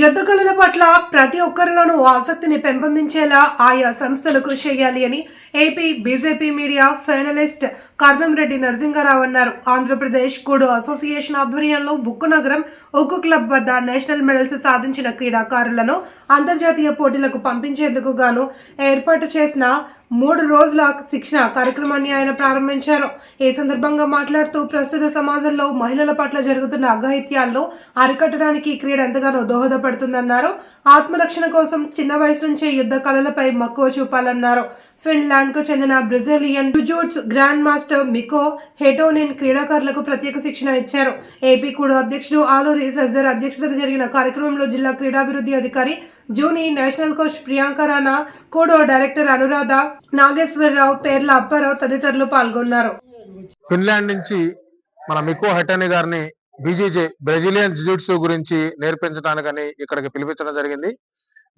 యుద్ధ కళల పట్ల ప్రతి ఒక్కరిలోనూ ఆసక్తిని పెంపొందించేలా ఆయా సంస్థలు కృషి చేయాలి అని AP BJP media finalist Karnam Reddy Narasimha Rao అన్నారు. ఆంధ్రప్రదేశ్ కుడు అసోసియేషన్ ఆధ్వర్యంలో ఉక్కు నగరం ఉక్కు క్లబ్ వద్ద నేషనల్ మెడల్స్ సాధించిన క్రీడాకారులను అంతర్జాతీయ పోటీలకు పంపించేందుకు గాను ఏర్పాటు చేసిన మూడు రోజుల శిక్షణ కార్యక్రమాన్ని ఆయన ప్రారంభించారు. ఈ సందర్భంగా మాట్లాడుతూ ప్రస్తుత సమాజంలో మహిళల పట్ల జరుగుతున్న అఘాయిత్యాలను అరికట్టడానికి క్రీడ ఎంతగానో దోహదపడుతుందన్నారు. ఆత్మరక్షణ కోసం చిన్న వయసు నుంచే యుద్ధ కళలపై మక్కువ చూపాలన్నారు. ఫిన్లాండ్ బ్రాండ్కు చెందిన Brazilian jujitsu grand master Mikko Hetonen క్రీడాకారులకు ప్రత్యేక శిక్షణ ఇచ్చారు. ఏపీ కూడా అధ్యక్షుడు ఆలూరి సజ్జర్ అధ్యక్షతన జరిగిన కార్యక్రమంలో జిల్లా క్రీడాభివృద్ధి అధికారి జూని నేషనల్ కోచ్ ప్రియాంక రాణా కోడో డైరెక్టర్ అనురాధ నాగేశ్వరరావు పేర్ల అప్పారావు తదితరులు పాల్గొన్నారు. ఫిన్లాండ్ నుంచి మన మికో హెటని గారిని బీజీజే బ్రెజిలియన్ జిజిట్సు గురించి నేర్పించడానికని ఇక్కడికి పిలిపించడం జరిగింది.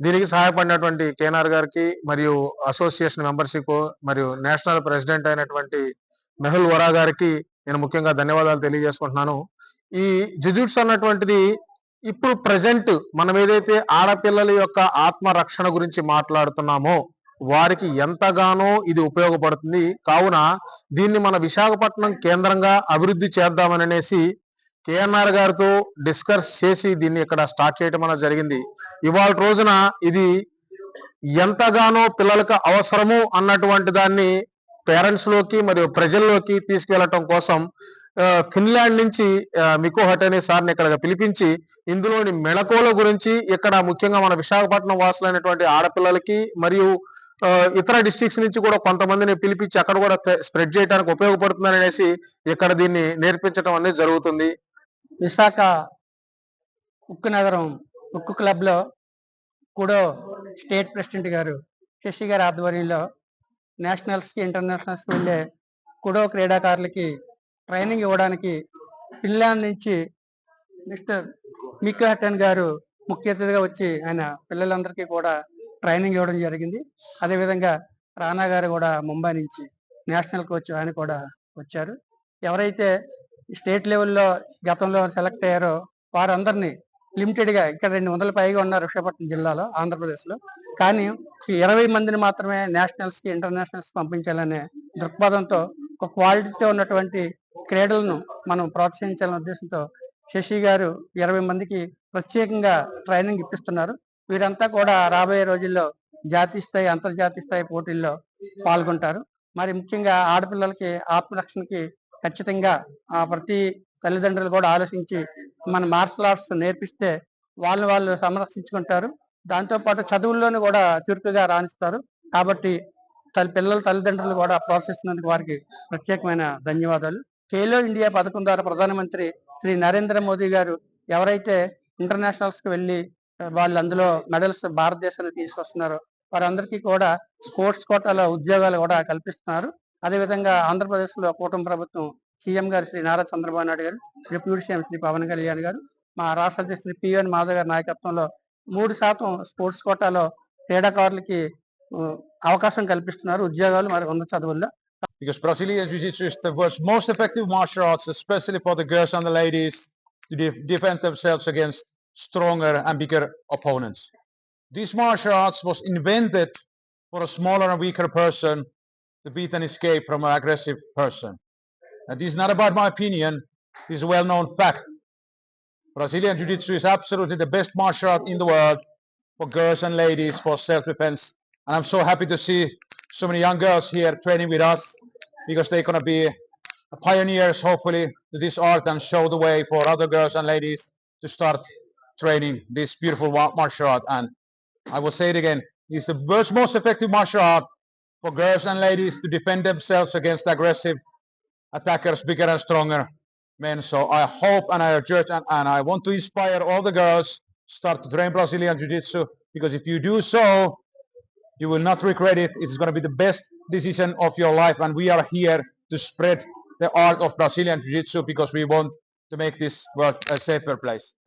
దీనికి సహాయపడినటువంటి కేనార్ గారికి మరియు అసోసియేషన్ మెంబర్షిప్ మరియు నేషనల్ ప్రెసిడెంట్ అయినటువంటి మెహుల్ వరా గారికి నేను ముఖ్యంగా ధన్యవాదాలు తెలియజేసుకుంటున్నాను. ఈ జుజుట్స్ అన్నటువంటిది ఇప్పుడు ప్రజెంట్ మనం ఏదైతే ఆడపిల్లల యొక్క ఆత్మరక్షణ గురించి మాట్లాడుతున్నామో వారికి ఎంతగానో ఇది ఉపయోగపడుతుంది. కావున దీన్ని మన విశాఖపట్నం కేంద్రంగా అభివృద్ధి చేద్దామని అనేసి కేఎన్ఆర్ గారితో డిస్కస్ చేసి దీన్ని ఇక్కడ స్టార్ట్ చేయడం అనేది జరిగింది. ఇవాళ రోజున ఇది ఎంతగానో పిల్లలకు అవసరము అన్నటువంటి దాన్ని పేరెంట్స్లోకి మరియు ప్రజల్లోకి తీసుకెళ్ళటం కోసం ఫిన్లాండ్ నుంచి మికోహట్ మికో హట్ అనే సార్ని ఇక్కడ పిలిపించి ఇందులోని మెళకువల గురించి ఇక్కడ ముఖ్యంగా మన విశాఖపట్నం వాసులైనటువంటి ఆడపిల్లలకి మరియు ఇతర డిస్ట్రిక్ట్స్ నుంచి కూడా కొంతమందిని పిలిపించి అక్కడ కూడా స్ప్రెడ్ చేయడానికి ఉపయోగపడుతుందని అనేసి ఇక్కడ దీన్ని నేర్పించడం అనేది జరుగుతుంది. విశాఖ ఉక్కు నగరం ఉక్కు క్లబ్లో కూడా స్టేట్ ప్రెసిడెంట్ గారు శశి గారి ఆధ్వర్యంలో నేషనల్స్కి ఇంటర్నేషనల్స్కి వెళ్ళే కుడో క్రీడాకారులకి ట్రైనింగ్ ఇవ్వడానికి ఫిన్లాండ్ నుంచి మిస్టర్ మిక్కో హటన్ గారు ముఖ్య అతిథిగా వచ్చి ఆయన పిల్లలందరికీ కూడా ట్రైనింగ్ ఇవ్వడం జరిగింది. అదేవిధంగా రానా గారు కూడా ముంబై నుంచి నేషనల్ కోచ్ ఆయన కూడా వచ్చారు. ఎవరైతే స్టేట్ లెవెల్లో గతంలో సెలెక్ట్ అయ్యారో వారందరినీ లిమిటెడ్గా ఇక్కడ రెండు వందల పైగా ఉన్నారు విశాఖపట్నం జిల్లాలో ఆంధ్రప్రదేశ్లో. కానీ ఈ ఇరవై మందిని మాత్రమే నేషనల్స్కి ఇంటర్నేషనల్స్కి పంపించాలనే దృక్పథంతో ఒక క్వాలిటీతో ఉన్నటువంటి క్రీడలను మనం ప్రోత్సహించాలనే ఉద్దేశంతో శశి గారు ఇరవై మందికి ప్రత్యేకంగా ట్రైనింగ్ ఇప్పిస్తున్నారు. వీరంతా కూడా రాబోయే రోజుల్లో జాతీయ స్థాయి అంతర్జాతీయ స్థాయి పోటీల్లో పాల్గొంటారు. మరి ముఖ్యంగా ఆడపిల్లలకి ఆత్మరక్షణకి ఖచ్చితంగా ఆ ప్రతి తల్లిదండ్రులు కూడా ఆలోచించి మన మార్షల్ ఆర్ట్స్ నేర్పిస్తే వాళ్ళు వాళ్ళు సంరక్షించుకుంటారు. దాంతో పాటు చదువుల్లోనూ కూడా చురుకుగా రాణిస్తారు. కాబట్టి తల్లి పిల్లల తల్లిదండ్రులు కూడా ప్రోత్సహిస్తున్నందుకు వారికి ప్రత్యేకమైన ధన్యవాదాలు. ఖేలో ఇండియా పథకం ద్వారా ప్రధానమంత్రి శ్రీ నరేంద్ర మోదీ గారు ఎవరైతే ఇంటర్నేషనల్స్కి వెళ్ళి వాళ్ళు అందులో మెడల్స్ భారతదేశానికి తీసుకొస్తున్నారో వారందరికీ కూడా స్పోర్ట్స్ కోటాలో ఉద్యోగాలు కూడా కల్పిస్తున్నారు. అదేవిధంగా ఆంధ్రప్రదేశ్లో కూటమి ప్రభుత్వం సీఎం గారు శ్రీ నారా చంద్రబాబు నాయుడు గారు డిప్యూటీ సీఎం శ్రీ పవన్ కళ్యాణ్ గారు మా రాష్ట్ర అధ్యక్షుడు శ్రీ పిఎన్ మాధవ్ గారి నాయకత్వంలో మూడు శాతం స్పోర్ట్స్ కోటాలో క్రీడాకారులకి అవకాశం కల్పిస్తున్నారు ఉద్యోగాలు మరి ఉన్న చదువుల్లో because Brazilian Jiu-Jitsu is the world's most effective martial arts, especially for the girls and the ladies to de- defend themselves against stronger and bigger opponents. This martial arts was invented for a smaller and weaker person to beat and escape from an aggressive person. And this is not about my opinion, this is a well-known fact. Brazilian Jiu-Jitsu is absolutely the best martial art in the world for girls and ladies for self-defense. And I'm so happy to see so many young girls here training with us because they're going to be pioneers, hopefully, to this art and show the way for other girls and ladies to start training this beautiful martial art. And I will say it again, it's the most effective martial art for girls and ladies to defend themselves against aggressive attackers, bigger and stronger men. So I hope and I urge and, and I want to inspire all the girls start to train Brazilian Jiu-Jitsu because if you do so, you will not regret it. It's going to be the best decision of your life. And we are here to spread the art of Brazilian Jiu-Jitsu because we want to make this world a safer place.